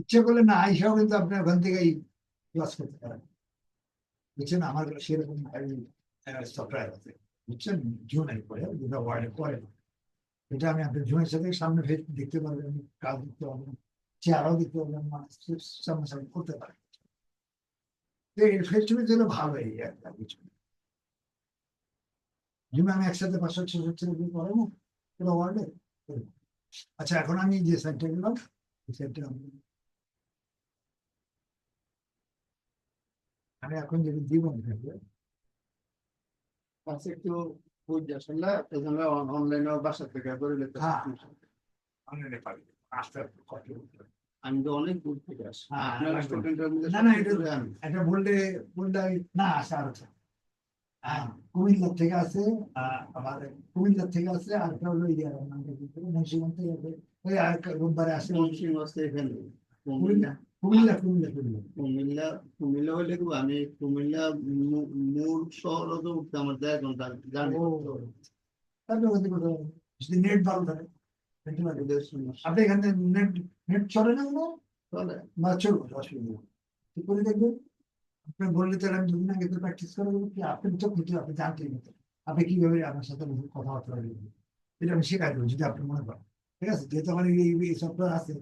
ইচ্ছে করলে না আইসাও কিন্তু আপনি ওখান থেকেই ক্লাস করতে পারেন। বুঝছেন? আমার সেরকম সফটওয়্যার আছে। বুঝছেন? জুনের পরে, দুটো ওয়ার্ডে পরে। এটা আমি আপনার জুনের সাথে সামনে ফেস দেখতে পারবেন কাজ দেখতে পারবেন চেয়ারও দেখতে পারবেন মানুষ সামনাসামনি করতে পারে তো এই ফেস টু ফেস হলে ভালো এই একটা কিছু জুমে আমি একসাথে না ওয়ার্ডে আচ্ছা এখন আমি যে সাইডটা গেলাম সাইডটা আমি আমি এখন যদি দিব থাকবে কাছে একটু বুঝে আসলে অনলাইনে বাসা থেকে করে নিতে। অনলাইনে পারি। আসতে আমি তো অনেক দূর থেকে আসি হ্যাঁ, আপনার স্টুডেন্টের মধ্যে না, না, এটা- এটা বললে বললে না আসে আর আছে হ্যাঁ কুমিল্লার থেকে আছে আবার কুমিল্লার থেকে আছে আর একটা হলো ইয়ে নামটা কি? মুন্সিগঞ্জ থেকে ওই আর রোববারে আসে। মুন্সিগঞ্জ থেকে কুমিল্লা? কুমিল্লা কুমিল্লা কুমিল্লা। কুমিল্লা হলে কি আমি কুমিল্লা মূল শহর তো উঠতে আমার ঘণ্টা জানি যদি নেট ভালো থাকে। আপনি এখানে নেট নেট চলে না কোনো? চলে। চলবে অসুবিধা কি করে দেখবেন। আপনি বললে তো আমি দুদিন আগে তো প্র্যাকটিস করে দেবো। কি আপনি তো কিছু আপনি জানতেই না আপনি কীভাবে আপনার সাথে কথাবার্তা এটা আমি শেখাই দেবো যদি আপনি মনে করেন। ঠিক আছে? যেহেতু আমার এই সফটওয়্যার আছে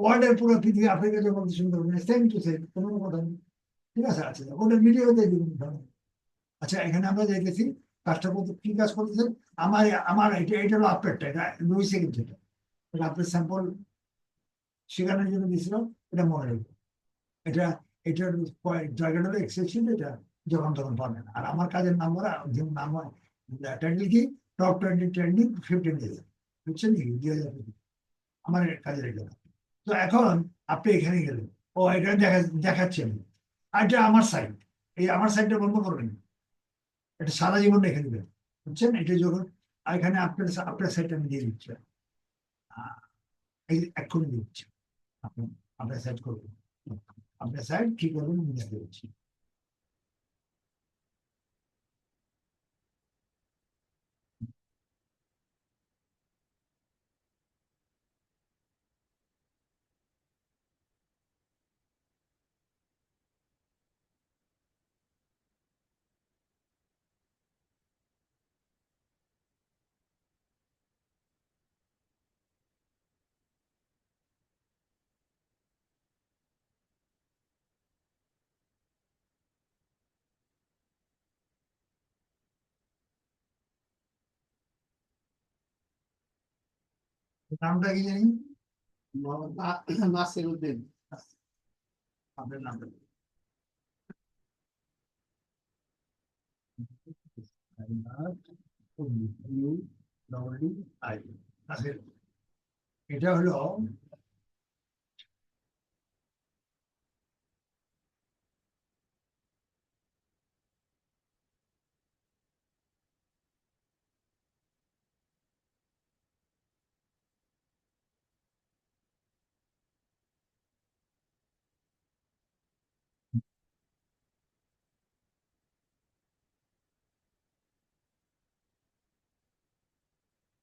ওয়ার্ল্ডের পুরো পৃথিবী আপনাকে যখন পারবেন সেম টু সেম কোনো কথা নেই ঠিক আছে ওটা ভিডিও দিয়ে দিবেন আচ্ছা এখানে আমরা দেখেছি করতে কি কাজ করতেছেন আমার আমার এটা এটা হলো আপডেটটা এটা দুই সেকেন্ড যেটা। এটা আপনার স্যাম্পল শেখানোর জন্য দিয়েছিলাম, এটা মনে রাখব এটা এটার জায়গাটা হলো এক্সেপশন এটা যখন তখন পাবেন। আর আমার কাজের নাম্বার যেমন নাম হয় টাইটেল কি top twenty trending fifteen days বুঝছেন কি দুই হাজার পঁচিশ। আমার কাজের এটা তো এখন আপনি এখানে গেলেন। ও, এটা দেখা, দেখাচ্ছি আমি। আর এটা আমার সাইড এই আমার সাইডটা বন্ধ করবেন। এটা সারা জীবন রেখে দেবেন। বুঝছেন? এটা যখন এখানে আপনার আপনার সাইডটা আমি দিয়ে দিচ্ছি। এই এক্ষুনি দিচ্ছি। আপনি আপনার সাইড করবেন। আপনার সাইড কি করবেন আমি দেখে দিচ্ছি। নামটা কি জানি? নাসির উদ্দিন। আপনার নামটা। এটা হলো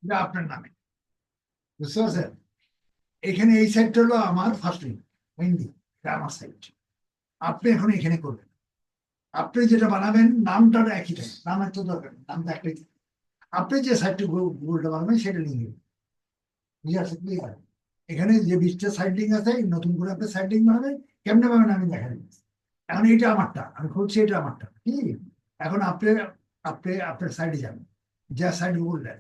এটা আপনার নামে। বুঝতে পারছেন? এখানে এই সাইডটা হলো আমার ফার্স্ট হিন্দি এটা আমার সাইড আপনি এখন এখানে করবেন। আপনি যেটা বানাবেন, নামটা একই থাকে নাম এত দরকার নামটা একটাই আপনি যে সাইডটা গুগলটা বানাবেন, সেটা নেবেন। বুঝে আসছে ক্লিয়ার এখানে যে বিশটা সাইড লিঙ্ক আছে নতুন করে আপনি সাইড লিঙ্ক বানাবেন, কেমনে পাবেন আমি দেখা দিচ্ছি। এখন এটা আমারটা, আমি খুঁজছি এটা আমারটা ঠিক এখন আপনি আপনি, আপনার সাইডে যাবেন যা সাইড বললেন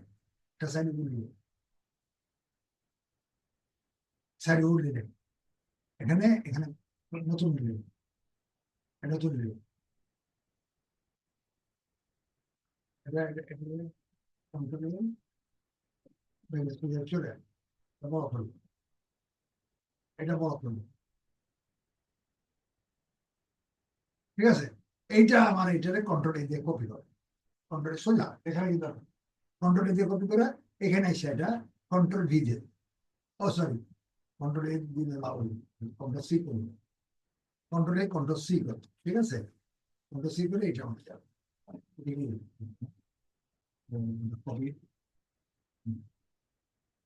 একটা সাইড বললেন সাইড বললেন এখানে এখানে নতুন দিলেন নতুন দিলেন দিলেন চলে বড় এটা বড় ঠিক আছে এইটা আমার এইটারে কন্ট্রোল এই দিয়ে কপি করে কন্ট্রোল সোজা এখানে কিন্তু কন্ট্রোল দিয়ে কপি করে এখানে এসে এটা কন্ট্রোল ভি দিয়ে ও সরি কন্ট্রোল এ দিলে কন্ট্রোল সি করুন কন্ট্রোল এ কন্ট্রোল সি করতে ঠিক আছে? কন্ট্রোল সি করে এটা আমাকে যাবে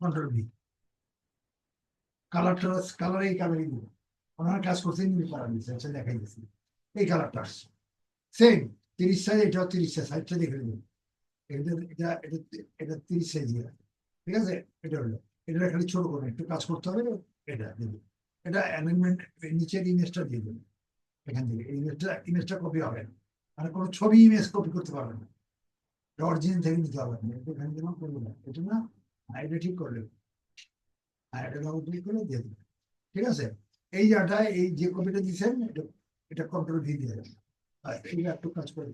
কন্ট্রোল ভি কালারটা কালার এই কালারই দিব। ওনারা কাজ করছে নীল কালার দিচ্ছে আচ্ছা দেখাই দিচ্ছি এই কালারটা আসছে। সেম তিরিশ সাইজ, এটাও তিরিশ সাইজ, সাইজটা দেখে নেবেন। ঠিক আছে? এটা হলো। এটা দেবে। দেবে। এই ইমেজটা কপি হবে দেবে। এই যে কপিটা দিচ্ছেন এটা এটা কন্ট্রোল ভি দিয়ে এইটা একটু কাজ করে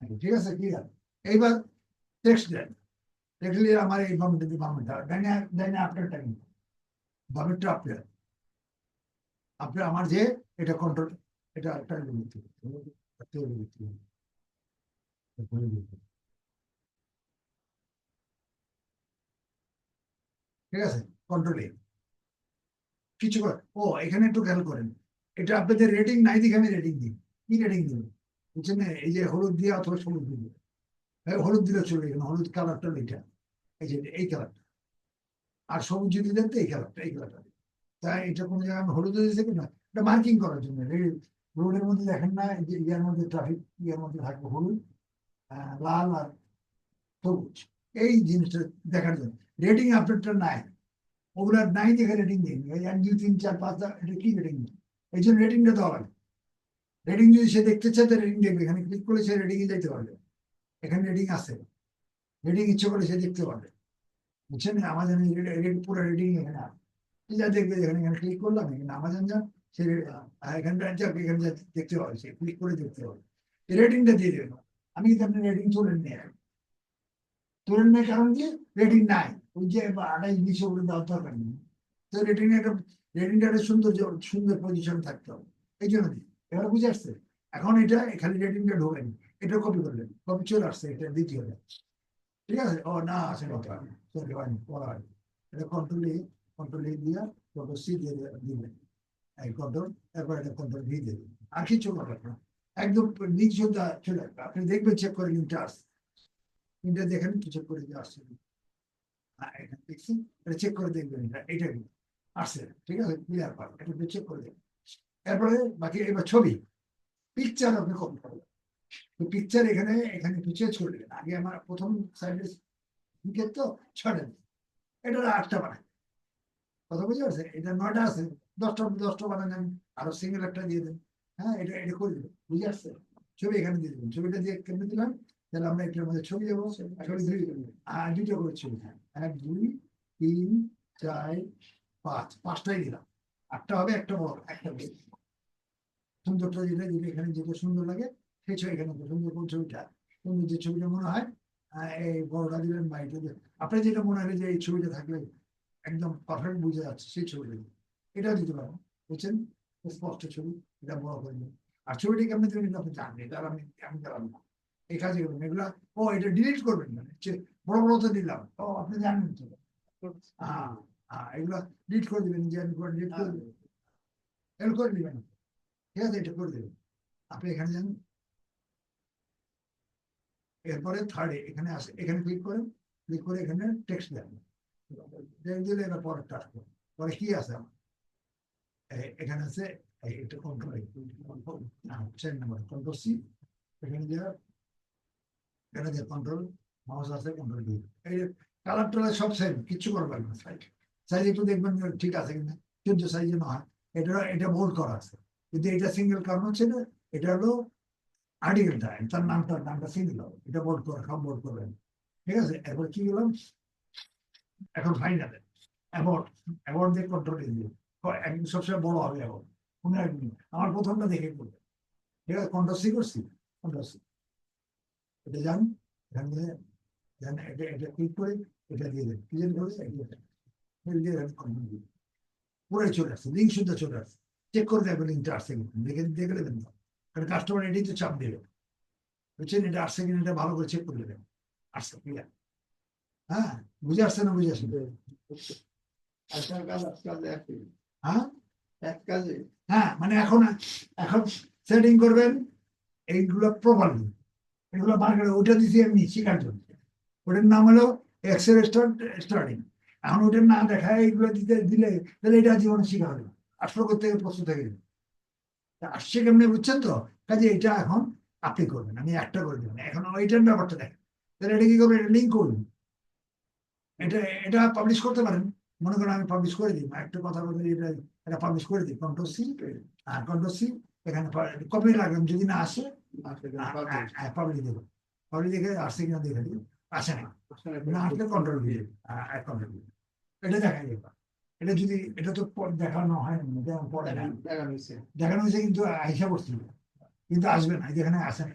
হ্যাঁ, ঠিক আছে? ক্লিয়ার এইবার টেক্সট দেন। আমার এই বামটা দিয়ে বামটা ডাইনে ডাইনে আপনার টাইম বামেরটা আপনার আপনার আমার যে এটা কন্ট্রোল এটা। ঠিক আছে? কন্ট্রোল কিছু করে। ও, এখানে একটু খেয়াল করেন। এটা আপনাদের রেটিং নাই দিকে আমি রেটিং দিই। কি রেটিং দিব? বুঝছেন? এই যে হলুদ দিয়ে অথবা সবুজ দিয়ে হলুদ দিলে চলে এখানে হলুদ কালারটা এটা এই যে এই কালারটা আর সবুজ যদি দেন তো এই কালারটা এই কালারটা তাই এটা কোনো জায়গায় আমি হলুদ দিয়েছি কিনা এটা মার্কিং করার জন্য। রোডের মধ্যে দেখেন না যে ইয়ার মধ্যে ট্রাফিক ইয়ার মধ্যে থাকবে হলুদ লাল আর সবুজ। এই জিনিসটা দেখার জন্য। রেটিং আপনারটা নাই। ওগুলার নাই দেখে রেটিং দিন এক, দুই, তিন, চার, পাঁচ এটা কি রেটিং দিন এই জন্য রেটিংটা দেওয়া লাগে। রেটিং যদি সে দেখতে চায়, তো রেটিং দেখবে। এখানে ক্লিক করে সে রেটিং এ যেতে পারবে। এখানে রেটিং আছে রেটিং ইচ্ছে করে সে দেখতে পারবে। বুঝছেন? আমাজন পুরো রেটিং এখানে যা দেখবে এখানে এখানে ক্লিক করলাম, এখানে আমাজন যা, সে এখানটা যাক এখানে যা দেখতে পাবে, সে ক্লিক করে দেখতে পাবে। রেটিংটা দিয়ে দেবেন আমি কিন্তু আপনি রেটিং তুলে নিয়ে তুলে নেই কারণ কি? রেটিং নাই। ওই যে আড়াই নিচে উপরে দেওয়ার দরকার নেই। তো রেটিং একটা রেটিংটা একটা সুন্দর সুন্দর পজিশন থাকতে হবে। এই জন্য এবার বুঝে আসছে? এখন এটা, এখানে রেটিংটা ঢোকেনি। এটা কপি করলেন কপি চলে আসছে, এটা দ্বিতীয়টা ঠিক আছে? ও, না আছে না। সরি হয়নি, পড়া হয়নি। এটা কন্ট্রোল এ কন্ট্রোল এ দিয়ে কন্ট্রোল সি দিয়ে দিবেন এই কন্ট্রোল তারপর এটা কন্ট্রোল ভি দেবেন আর কিছু করবেন না। একদম নিচ সোজা চলে আসবে। আপনি দেখবেন চেক করে লিঙ্কটা আসছে লিঙ্কটা দেখেন চেক করে দিয়ে আসছে। হ্যাঁ এটা দেখছি, এটা চেক করে দেখবেন, এটা এটা কি? আসছে, ঠিক আছে? ক্লিয়ার পাবেন এটা চেক করে দেখবেন। এরপরে বাকি, এবার ছবি। পিকচার আপনি কপি করবেন। পিকচার এখানে এখানে পিছিয়ে দেবেন আগে আমার প্রথম সাইডে তো ছড়ে এটা আটটা বানায় কথা বুঝতে পারছে এটা নয়টা আছে, দশটা দশটা বানান আরও সিঙ্গেল একটা দিয়ে দেন। হ্যাঁ এটা এটা করে দেবেন। বুঝে আসছে? ছবি এখানে দিয়ে দেবেন। ছবিটা দিয়ে কেমনে দিলাম? তাহলে আমরা এটার মধ্যে ছবি দেবো। ছবি দুই আর দুটো করে ছবি এক, দুই, তিন, চার, পাঁচ। পাঁচটাই দিলাম। আটটা হবে, একটা বড়, একটা সুন্দরটা যেটা দিলে এখানে যেটা সুন্দর লাগে সেই এখানে সুন্দর কোন ছবিটা। সুন্দর যে ছবিটা মনে হয় এই বড়টা দিলেন বা এটা দিলেন আপনার যেটা মনে হয় যে এই ছবিটা থাকলে একদম পারফেক্ট বুঝে যাচ্ছে সেই ছবিটা। দিন এটা দিতে পারেন বুঝছেন? স্পষ্ট ছবি এটা বড় করে দিন আর ছবিটি কেমন দেবেন আপনি জানেন এটা আমি আমি গেলাম না। এই কাজে করবেন এগুলা ও এটা ডিলিট করবেন না হচ্ছে বড় বড় তো দিলাম। ও আপনি জানেন তো। হ্যাঁ হ্যাঁ এগুলা ডিলিট করে দিবেন যে আমি ডিলিট করে দেবেন এগুলো করে দিবেন। ঠিক আছে এটা করে দেবেন। আপনি এখানে যান। এরপরে থার্ডে এখানে আসে, এখানে ক্লিক করেন ক্লিক করে এখানে টেক্সট দেন। দেন দিলে পরে কি আছে? এখানে আছে কন্ট্রোল নাম্বার কন্ট্রোল সি এখানে কন্ট্রোল মাউস আছে কন্ট্রোল এই সব কিচ্ছু করবার না সাইজ একটু দেখবেন ঠিক আছে কিনা চোদ্দ সাইজে না এটা এটা বোল্ড করা আছে। কিন্তু এটা সিঙ্গেল কারণ হচ্ছে এটা হলো আর্টিকেলটা তার নামটা নামটা হবে এটা বোল্ড করে সব বোল্ড করবেন। ঠিক আছে? এরপর কি গেলাম এখন ফাইনালে অ্যাওয়ার্ড অ্যাওয়ার্ড দিয়ে কন্ট্রোল দিয়ে একদিন সবসময় বড় হবে অ্যাওয়ার্ড মনে রাখবেন আমার প্রথমটা দেখে করবে ঠিক আছে? কন্ট্রোসি করছি? কন্ট্রোসি এটা যান এখানে যান এটা এটা ক্লিক করে এটা দিয়ে দেন। কি জানি করে দিয়ে দেন দিয়ে পুরাই চলে আসছে লিঙ্ক শুদ্ধ চলে আসছে। চেক করে দেখবেন লিঙ্কটা আসছে দেখে দেখে দেবেন না কারণ কাস্টমার এটাই তো চাপ দেবে বুঝছেন এটা আসছে কিনা, এটা ভালো করে চেক করে দেবেন ক্লিয়ার হ্যাঁ বুঝে আসছে না বুঝে আসছে? হ্যাঁ? হ্যাঁ মানে এখন এখন সেটিং করবেন, এইগুলো প্রপারলি এগুলো মার্কেটে ওটা দিছি এমনি শেখার জন্য ওটার নাম হলো এক্সেল স্টার্টিং এখন ওটা না দেখায় এগুলো দিতে, দিলে, তাহলে এটা জীবনে শিখা হবে আসলে করতে প্রস্তুত তা আসছে কেমনি বুঝছেন তো? কাজে এটা এখন আপনি করবেন আমি একটা করে দেবেন এখন ওইটার ব্যাপারটা দেখেন। তাহলে এটা কি করবেন? এটা লিঙ্ক করবেন। এটা এটা পাবলিশ করতে পারেন। মনে করেন আমি পাবলিশ করে দিই একটা কথা বলে এটা এটা পাবলিশ করে দিই। কন্ট্রোল সি আর কন্ট্রোল সি এখানে কপি রাখবেন যদি না আসে পাবলিক দেবো। পাবলিক দেখে আসছে কিনা দেখে আসে না। না আসলে কন্ট্রোল দিয়ে কন্ট্রোল এটা দেখা যাবে এটা যদি এটা তো দেখানো হয় না যেমন পরে না। দেখানো হয়েছে। কিন্তু আইসা বসছিল কিন্তু আসবে না যেখানে আসে না।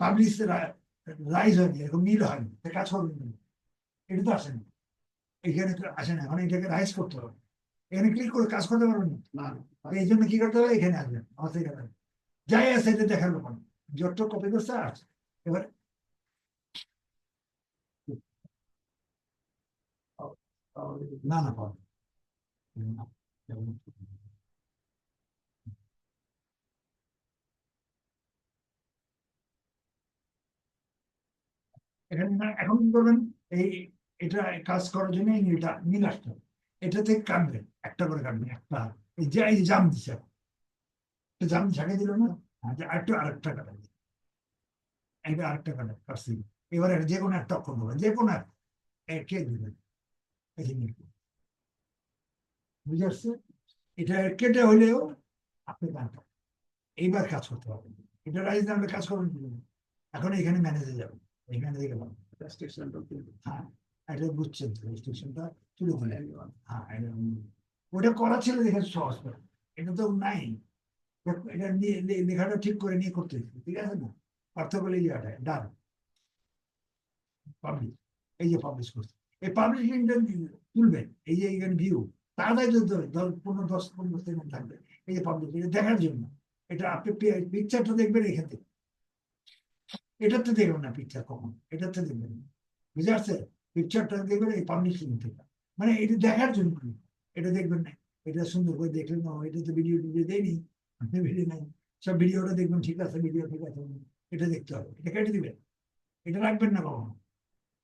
পাবলিশ রাইজ হয়নি এরকম মিল হয়নি এটা কাজ করবে এটা তো আসেনি এখানে তো আসে না মানে এটাকে রাইজ করতে হবে। এখানে ক্লিক করে কাজ করতে পারবেন না। এই জন্য কি করতে হবে? এখানে আসবেন আমার থেকে যাই আছে এটা দেখার ব্যাপার। যত কপি করছে আছে এবার এখানে কি করবেন? এই এটা কাজ করার জন্য এই নীলটা নীল আসতে হবে। একটা করে কাটবেন একটা। এই যে এই জাম দিছে। জাম ঝাঁকে দিল না? হ্যাঁ, আরেকটা আরেকটা কাটা দিল। এটা আরেকটা কাটা এবার যে কোনো একটা অক্ষর দেবেন যে কোনো একটা। একে দিবেন। বুঝে আসছে? এটা কেটে হলেও আপনি কাটবেন এইবার কাজ করতে হবে। এটা রাইজ নামে কাজ করবেন এখন এখানে ম্যানেজে যাবেন এখানে দেখে পাবেন হ্যাঁ এটা বুঝছেন তো রেস্ট্রিকশনটা তুলে হ্যাঁ এটা ওটা করা ছিল দেখে সহজ করে এটা তো নাই। এটা নিয়ে লেখাটা ঠিক করে নিয়ে করতে ঠিক আছে না? পার্থক্য এই জায়গাটা ডান। পাবলিশ এই যে পাবলিশ করছে। এই পাবলিশিংটা তুলবেন এই যে এইখানে ভিউ তাড়াতাড়ি যদি ধরে পনেরো, দশ, পনেরো সেকেন্ড থাকবে এই যে পাবলিশ এটা দেখার জন্য। এটা আপনি পিকচারটা দেখবেন এখান। থেকে এটাতে দেখবেন না পিকচার কখন, এটাতে দেখবেন না। বুঝে আসছে পিকচারটা দেখবেন এই পাবলিশিং থেকে। মানে এটা দেখার জন্য এটা দেখবেন না। এটা সুন্দর করে দেখলেন না এটা তো ভিডিও টিডিও দেয়নি ভিডিও নাই। সব ভিডিওটা দেখবেন, ঠিক আছে ভিডিও ঠিক আছে, এটা দেখতে হবে। এটা কেটে দিবেন। এটা রাখবেন না কখনো।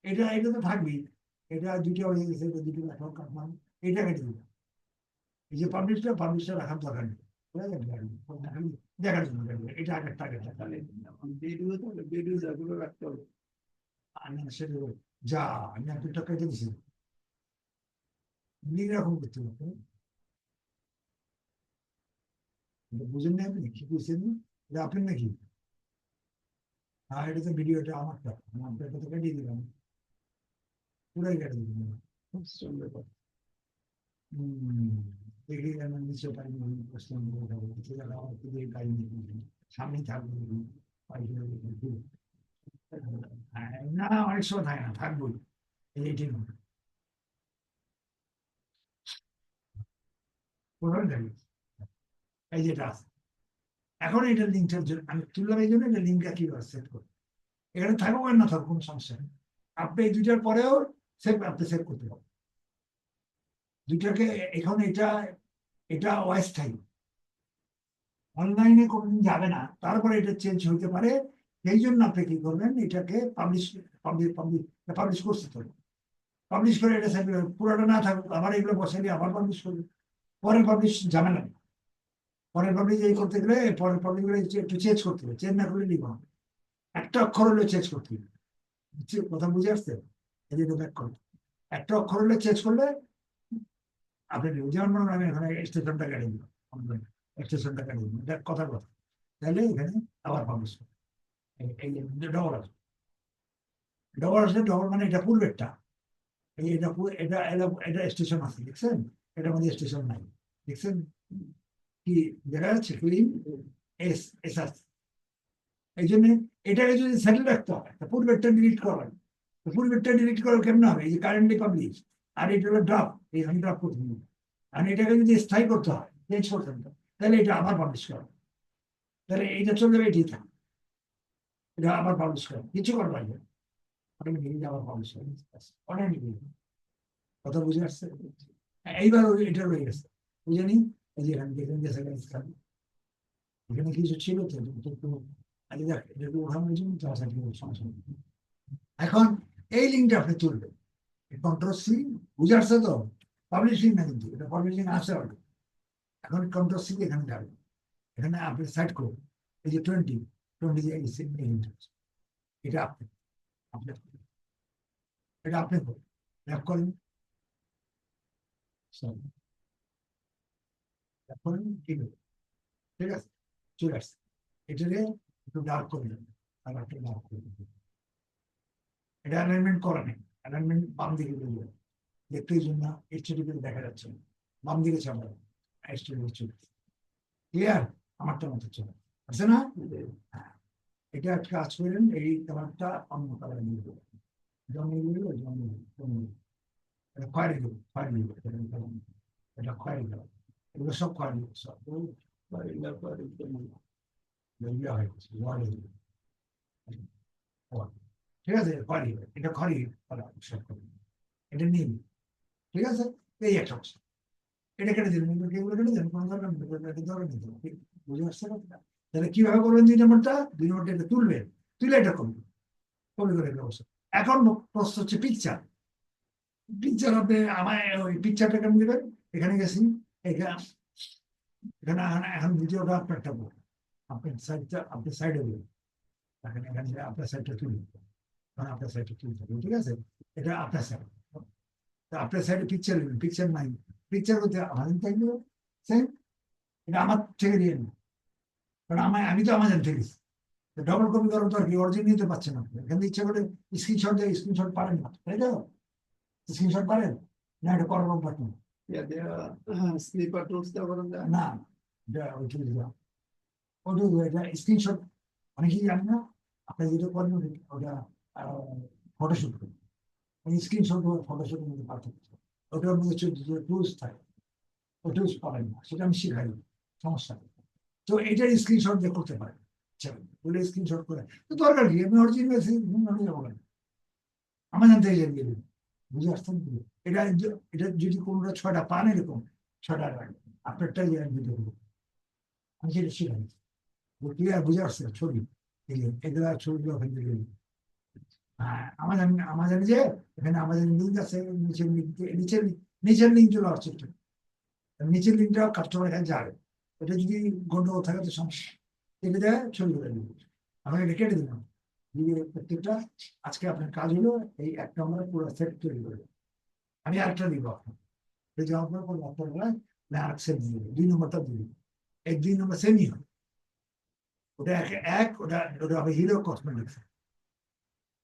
এটা এটা তো থাকবেই। এটা দুটো হয়ে গেছে দুটো রাখাও কাটলাম এটা কেটে দিবেন এই যে পাবলিশটা পাবলিশটা রাখার দরকার নেই? দেখার জন্য এটা আগের টাকা আমি সেটা যা আমি এক দুটা কেটে দিছি। এরকম করতে হবে। বুঝেন না আপনি? কি বুঝছেন না? এটা আপনি নাকি? হ্যাঁ এটা তো ভিডিওটা আমারটা আমার এটা তো কেটে দিলাম। পুরাই কেটে খুব সুন্দর কথা হম দেখি নিচে পাই প্রশ্ন করে যাব কিছু জায়গা আমার খুবই টাইম সামনে থাকবে পাইলে দেখি। না অনেক সময় থাকে না থাকবোই এইটাই হবে কোথায় থাকবে এই যেটা আছে এখন এটা লিঙ্কটার জন্য আমি তুললাম এই জন্য এটা লিঙ্কটা কীভাবে সেট করব এখানে থাকুক আর না থাকুক কোনো সমস্যা নেই আপনি এই দুইটার পরেও সেভ আপনি সেভ করতে পারবেন দুইটাকে এখন এটা এটা অস্থায়ী অনলাইনে কোনোদিন যাবে না, তারপরে এটা চেঞ্জ হইতে পারে। সেই জন্য আপনি কি করবেন, এটাকে পাবলিশ পাবলিশ পাবলিশ পাবলিশ করতে হবে। পাবলিশ করে এটা করবেন। পুরোটা না থাকুক, আবার এগুলো বসে নিয়ে আবার পাবলিশ করবে পরের পাবলিশ ঝামেলা নেই। পরের পাবলিশ এই করতে গেলে, পরের পাবলিশগুলো একটু চেঞ্জ করতে হবে। চেঞ্জ না করলে লিখব হবে? একটা অক্ষর হলে চেঞ্জ করতে হবে। কথা বুঝে আসছে? যে ব্যাক করতে একটা অক্ষর হলে চেঞ্জ করলে আপনি। যেমন মনে করেন আমি এখানে স্টেশনটা দিলাম। স্টেশনটা কেটে দিলাম। এটা কথার কথা। তাহলে এখানে আবার পাবলিশ ডবল আসবে। ডবল আসলে ডবল মানে এটা পূর্বেরটা এটা এটা এটা এটা স্টেশন আছে, দেখছেন? এটার মধ্যে স্টেশন নাই। দেখছেন? কি দেখা যাচ্ছে? ক্লিন এস এস আছে। এই জন্য এটাকে যদি সেটেল রাখতে হয় পূর্বেরটা ডিলিট করা হয় তো পূর্বেরটা ডিলিট করা কেমন হবে? এই কারেন্টলি পাবলিশ আর এটা হলো ড্রাফ এই আমি ড্রাফ করতে হবে। আর এটাকে যদি স্থায়ী করতে হয় চেঞ্জ করতে হবে, তাহলে এটা আবার পাবলিশ করা তাহলে এইটা চলে যাবে এটি থাকে। এটা আবার পাবলিশ করা। কিছু করার লাগবে না। নিজে আবার পাবলিশ করে অনেক কথা বুঝে আসছে? এইবার এটা রয়ে গেছে। বুঝে নি? এই যে এখানে দেখেন গেছে। এখানে কিছু ছিল তো একটু আগে দেখ, এটা ওঠানোর জন্য তো আসা সমস্যা এখন এই লিঙ্কটা আপনি তুলবেন। কন্ট্রোল সি বুঝে আসছে তো? পাবলিশিং না কিন্তু, এটা পাবলিশিং আসে হবে এখন কন্ট্রোল সি এখানে যাবে এখানে আপনি সাইড করুন। এই যে টোয়েন্টি টোয়েন্টি এটা আপনি আপনি এটা আপনি করুন। ল্যাপ করেন। ঠিক আছে। ঠিক আছে? চলে আসছে। এটারে একটু ডার্ক করে দেবেন। আর একটু ডার্ক করে দেবেন। এটা অ্যালাইনমেন্ট করা নেই। অ্যালাইনমেন্ট বাম দিকে দেবে দেখতেই জন্য এইচডিপি দেখা যাচ্ছে না। বাম দিকে চাপা এইচডিপি চলে ক্লিয়ার আমারটা মতো চলে। আছে না? হ্যাঁ। এটা একটা কাজ করেন এই কালারটা অন্য কালারে নিয়ে দেবেন। জমিয়ে দিল জমিয়ে জমিয়ে এটা খয়েরি দেবো খয়েরি এটা খয়েরি দেবো এগুলো সব খয়েরি সব। ইয়ে হয়ে গেছে। ঠিক আছে? খয়েরি এটা করে। এটা নিন। ঠিক আছে? এই একটা অবস্থা। এটা কেটে দিন এগুলো কেটে দেন কোনো দরকার নেই দরকার বুঝে আসছে কথাটা? তাহলে কীভাবে করবেন দুই নম্বরটা দুই নম্বরটা এটা তুলবেন, তুলে এটা করবেন কপি করে একটা অবস্থা। এখন প্রশ্ন হচ্ছে পিকচার পিকচার আপনি আমায় ওই পিকচারটা কেমন দেবেন? এখানে গেছি। এখানে এখানে এখন- ভিডিওটা আপনারটা বলুন। আপনার সাইডটা আপনার সাইডে বলুন। এখানে এখানে আপনার সাইডটা তুলে কারণ আপনার সাইডটা তুলতে হবে ঠিক আছে? এটা আপনার সাইড তা আপনার সাইডে পিকচার নেবেন পিকচার নাই। পিকচার করতে আমাদের থাকবে সেম এটা আমার থেকে দিয়ে নেন কারণ আমার আমি তো আমাদের থেকে ডবল কপি করার তো আর কি অরিজিন নিতে পারছেন আপনি এখানে ইচ্ছা করে স্ক্রিনশট দিয়ে স্ক্রিনশট পারেন না তাই তো? স্ক্রিনশট পারেন? না এটা করার অভ্যাস স্লিপার টুলস যায় না ওটা স্ক্রিনশট অনেকেই জানে না। আপনি যেটা করেন ওটা ফটোশুট করেন ওই স্ক্রিনশট ফটোশুটের মধ্যে পার্থক্য ওটার মধ্যে টুলস থাকে ওই টুলস পাবেন না, সেটা আমি শিখাই সমস্যা। তো এটার স্ক্রিনশট দিয়ে করতে পারেন। বলে স্ক্রিনশট করে। তো দরকার কি? আমি অরিজিনাল আমি যাব কেন আমার জানতে জানিয়ে দেবেন বুঝে আসতেন তো? এটা এটা যদি কোনোটা ছয়টা পান এরকম, ছয়টা আপনারটাই ভিডিও করব আমি সেটা শিখাই ক্লিয়ার বুঝে আসছে ছবি। এগুলো যে ছবিগুলো ওখান থেকে নিই। হ্যাঁ আমার জানি যে এখানে আমাদের লিঙ্ক আছে, নিচের লিঙ্ক নিচের নিচের লিঙ্ক চলে আসছে। নিচের লিঙ্কটা কাস্টমার এখানে যাবে এটা যদি গন্ডগোল থাকে তো সমস্যা এটা দেয় ছবি করে দিবে আমি এটা কেটে দিলাম প্রত্যেকটা আজকে আপনার কাজ হলো এই একটা আমরা পুরো সেট তৈরি করব আমি আরেকটা দিব আপনার এই যে আপনার কোনো আপনার না আর সেট দিয়ে। দুই নম্বরটা দিয়ে। এই দুই নম্বর সেমই হবে ওটা এক এক, ওটা ওটা হবে হিরো কসমেটিক্স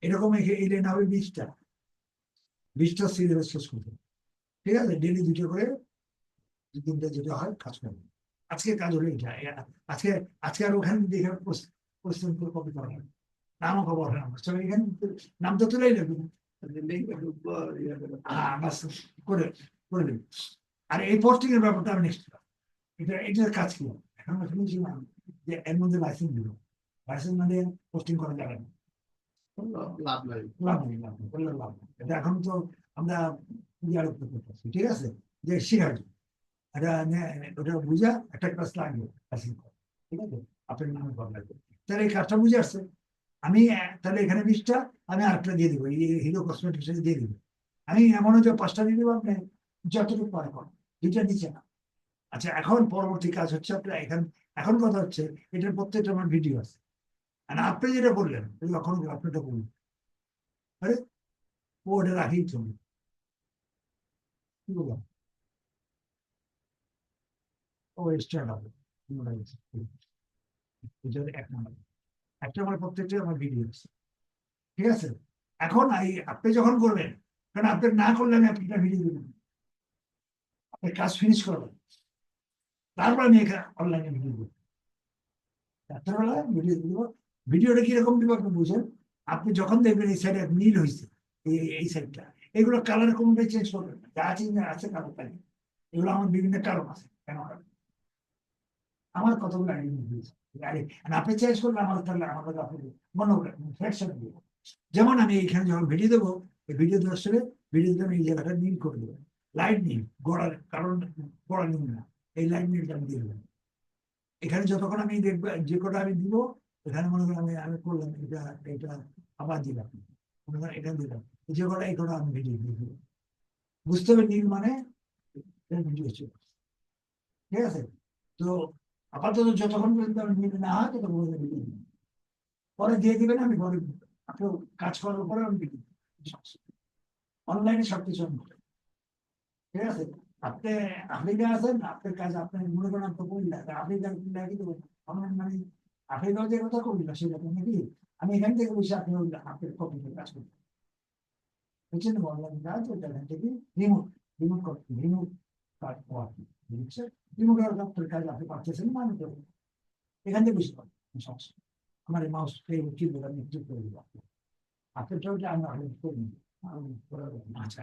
এরকম এখে- এই লেন হবে বিশটা বিশটা সিরিয়াল শেষ করতে ঠিক আছে? ডেলি দুটো করে তিনটা যেটা হয়, কাজ করবে আজকে কাজ হলো এটা। আজকে আজকে আর ওখানে দেখে কোশ্চেন করে কপি করা হবে নামও খবর হবে না তবে এখানে নাম তো তুলেই লাগবে করে হ্যাঁ করে দেবে। আর এই পোস্টিং এর ব্যাপারটা আমি নেক্সট এটা এটার কাজ কি? এখন আমি শুনেছি যে এর মধ্যে লাইসেন্স দিল। লাইসেন্স মানে পোস্টিং করা যাবে না। এই কাজটা বুঝে আসছে আমি তাহলে এখানে বিশটা আমি আরেকটা দিয়ে দিবো হিরো কসমেটিক্স দিয়ে দিবো আমি এমনও যে পাঁচটা দিয়ে দেবো আপনি যতটুকু পারে করেন দুইটা নিচে না আচ্ছা এখন পরবর্তী কাজ হচ্ছে আপনার এখন এখন কথা হচ্ছে এটার প্রত্যেকটা আমার ভিডিও আছে আর আপনি যেটা বললেন ওই এখন আপনারটা বলুন আরে ও ওটা রাখেই চলবে কি ও প্রত্যেকটা আমার ভিডিও ঠিক আছে এখন আপনি যখন করবেন, কারণ আপনি না করলে আমি ভিডিও আপনি কাজ ফিনিশ করবেন। তারপর আমি অনলাইনে ভিডিও দেবো। রাত্রেবেলা ভিডিও দিব। ভিডিওটা কীরকম দিব আপনি বুঝেন আপনি যখন দেখবেন এই সাইডে নীল হয়েছে, এই সাইডটা এগুলো কালার কোনোটাই চেঞ্জ করবেন না, যা আছে না আছে কালার পাই এগুলো আমার বিভিন্ন কারণ আছে, কেন আমার কতগুলো আপনি চেঞ্জ করলে আমার তাহলে আমাদের আপনি মনে ফ্র্যাকশন দিব যেমন আমি এখানে যখন ভিডিও দেবো, এই ভিডিও দেওয়ার সাথে ভিডিও দেবেন এই জায়গাটা নীল করে দেবেন লাইট নীল গড়ার কারণ গড়া নীল না, এই লাইট নীলটা আমি দিয়ে দেবেন এখানে যতক্ষণ আমি দেখব, যে কটা আমি দিব এখানে মনে করেন আমি আমি করলাম, এটা এটা আবার দিলাম। আপনারা এটা দিলাম। এই যে কটা এই কটা আমি ভিডিও দিয়ে দিলাম। বুঝতে হবে নীল মানে? ভিডিও ছিল ঠিক আছে? তো আপাতত যতক্ষণ পর্যন্ত আমি নীল না হয়, ততক্ষণ পর্যন্ত ভিডিও দিলাম। পরে দিয়ে দিবেন, আমি পরে আপনি কাজ করার পরে আমি ভিডিও অনলাইনে সবকিছু আমি করি। ঠিক আছে? আপনি আফ্রিকা আছেন, আপনার কাজ, আপনি মনে করেন আপনি আফ্রিকা লাগি দেবেন আমার মানে আফ্রিকাও যে কথা করি না সেরকম নাকি আমি এখান থেকে বসে আপনি আপনার কপিতে কাজ করতে বুঝছেন অনলাইন কাজ ওইটা এখান থেকে রিমোট রিমোট করতে রিমোট কাজ ওয়ার্কিং বুঝছে রিমোট আপনার কাজ আপনি পাচ্ছেন মানে করবেন এখান থেকে বসে করেন সমস্যা। আমার এই মাউস কি বলে আমি করে দিব ওটা আমরা আমি করে দেবো। আচ্ছা।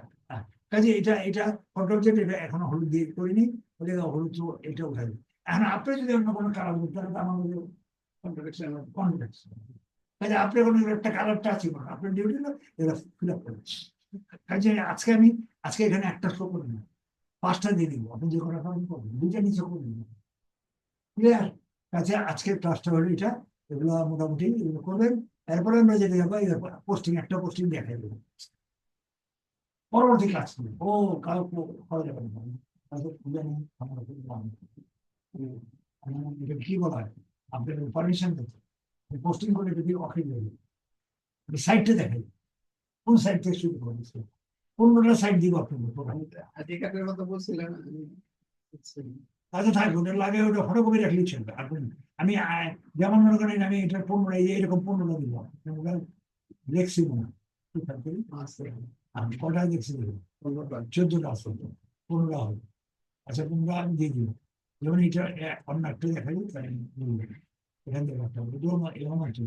কাজে এটা এটা ফটো যেটা এটা এখনও হলুদ দিয়ে করিনি ওটা হলুদ তো এটা উঠাই। এখন আপনি যদি অন্য কোনো কালার করতে তাহলে কাজে একটা কালারটা আছে, কোনো আপনার ডিউটি ফিল আপ কাজে আজকে আমি, আজকে এখানে একটা শো করি না পাঁচটা দিয়ে দিব। আপনি যে কোনো কাজ করবেন, দুইটা নিচে ক্লিয়ার কাজে হলো এটা। এগুলো মোটামুটি এগুলো করবেন। এরপরে আমরা যেতে যাব পোস্টিং একটা পোস্টিং দেখাই দেবো। পরবর্তী ক্লাস ও কাল করা যাবে না কি বলা হয়? আপনার পারমিশন দিতে পোস্টিং করে যদি অখিল দেবে সাইডটা দেখাই। কোন সাইড থেকে শুরু করেছে পনেরোটা সাইড দিব আপনার আধিকারের কথা বলছিলেন আমি আচ্ছা থাকবে ওটা লাগে ওটা ফটোকপি রাখলেই চলবে। আর কোনো- আমি যেমন মনে করেন আমি এটা পনেরো এরকম পনেরোটা দিব। দেখছি মনে হয়। আমি কটা দেখছি চোদ্দটা আছে। পনেরোটা হবে। আচ্ছা পনেরোটা আমি দিয়ে দিব। যেমন এটা অন্য একটা দেখা যায় তাই। এখান থেকে একটা হবে এরকম এরকম আছে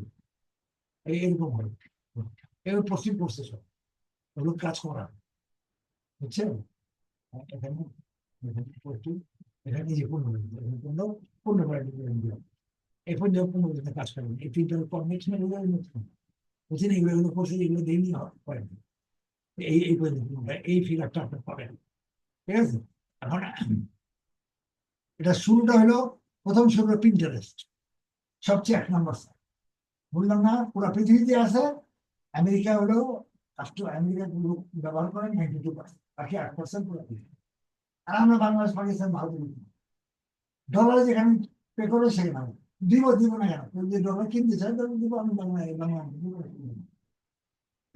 এরকম হবে এবার পশ্চিম করছে সব ওগুলো কাজ করা বুঝছেন আর এখানে এখানে পশ্চিম এখানে নিজে পূর্ণ হবে পূর্ণ পূর্ণ করে এই পর্যন্ত পূর্ণ করতে কাজ করবেন এই তিনটা কম্বিনেশন এগুলো বুঝছেন এগুলো এগুলো করছে এগুলো দিনই করেন এই এই পর্যন্ত এই ফিগারটা আপনি পাবেন ঠিক আছে এখন এটা শুরুটা হলো প্রথম শুরু পিন্টারেস্ট সবচেয়ে এক নম্বর বললাম না, পুরো পৃথিবীতে আছে, আমেরিকা হলো রাষ্ট্র, আমেরিকা লোক ব্যবহার করেন নাইনটি টু পার্সেন্ট বাকি আট পার্সেন্ট পুরো। আর আমরা বাংলাদেশ, পাকিস্তান ভারত ডলার যেখানে পে করে সেখানে দিব দিব না কেন? যদি ডলার কিনতে চাই তাহলে দিব, আমি বাংলা বাংলা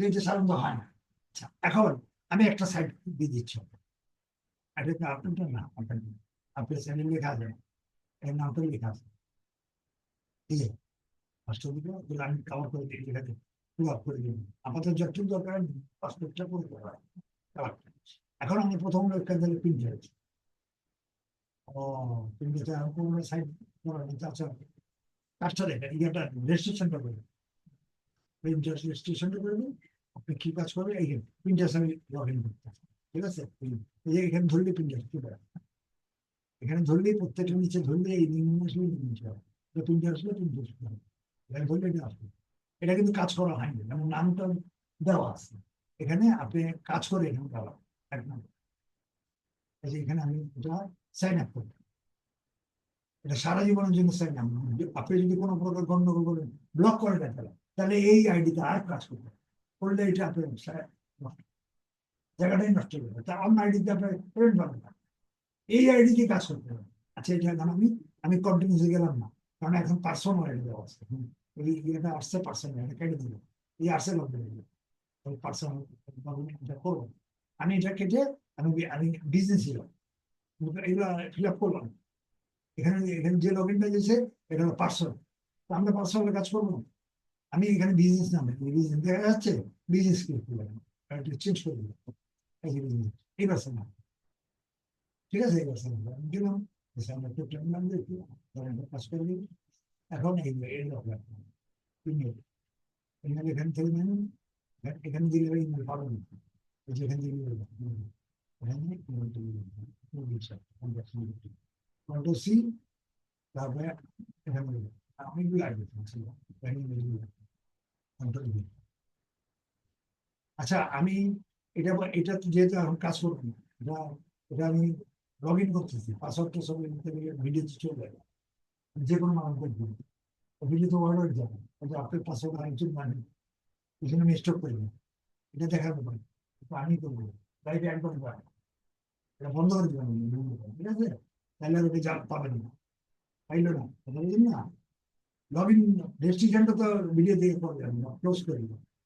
এটা হয় না। আচ্ছা এখন আমি একটা সাইড দিয়ে দিচ্ছি এটা না, আপনার চ্যানেল লেখা আছে এর নামটা লেখা আছে। করে করে আপাতত করে এখন সাইড আচ্ছা। রেজিস্ট্রেশনটা করবেন আপনি কি কাজ করবেন? এই লগ ইন করতে। ঠিক আছে? ধরলে প্রিন্টার কি করে এখানে ধরলেই প্রত্যেকটা নিচে ধরলে এই নিম্ন আসলে নিচে হবে। আসলে প্রিন্টার আসলে হবে। এখানে ধরলে এটা আসবে। এটা কিন্তু কাজ করা হয়নি, যেমন নামটা দেওয়া আছে। এখানে আপনি কাজ করে এখানে দেওয়া এক নম্বর। এখানে আমি এটা সাইন আপ করতে এটা সারা জীবনের জন্য সাইন আপ আপনি যদি কোনো প্রকার গন্ডগোল করেন ব্লক করে দেন তাহলে। এই আইডিতে আর কাজ করবে করলে এটা নষ্ট। জায়গাটাই নষ্ট হয়ে যাবে। তা অন্য আইডিতে আপনার পেমেন্ট পাবেন না এই আইডি দিয়ে কাজ করতে হবে। আচ্ছা এটা আমি? আমি কন্টিনিউসে গেলাম না। কারণ এখন পার্সোনাল আইডি দেওয়া আছে। এটা আসছে পার্সোনাল এটা কেটে দিল। এই আসছে লোক পার্সোনাল এটা করব আমি এটা কেটে আমি আমি বিজনেস ছিলাম। এগুলো ফিল আপ করলাম। এখানে এখানে যে লগ ইনটা দিয়েছে এটা হলো পার্সোনাল তো আমরা পার্সোনাল কাজ করব। আমি এখানে বিজনেস নামে বিজনেস দেখা যাচ্ছে? বিজনেস করলাম চেঞ্জ করে দিলাম। এই যে business, এই পার্সন না ঠিক আছে এই পার্সন দিলাম এসে আমরা টোটাল নাম দেখি ধরেন কাজ করে দিই এখন এই ইমেল এখান থেকে নেন এখানে দিলে ইমেল পাবেন না এই সি তারপরে আচ্ছা আমি এটা এটা যেহেতু এখন কাজ করব এটা এটা আমি লগ ইন করতেছি পাসওয়ার্ডটা সব ভিডিও চলে যাবে যে কোনো মানুষ দেখবেন ভিডিও তো ওয়ার্ড যাবে এটা আপনার পাসওয়ার্ড আরেকজন মানে এখানে আমি স্টক করে দিই এটা দেখার ব্যাপার। কিন্তু আমি করব। লাইভে একদম করা এটা বন্ধ করে দিলাম আমি, ঠিক আছে? তাহলে আর ওকে যা পাবেন না। পাইলো না। না? লগ ইন রেজিস্ট্রেশনটা তো ভিডিও দিয়ে করবেন ক্লোজ করে দিলাম।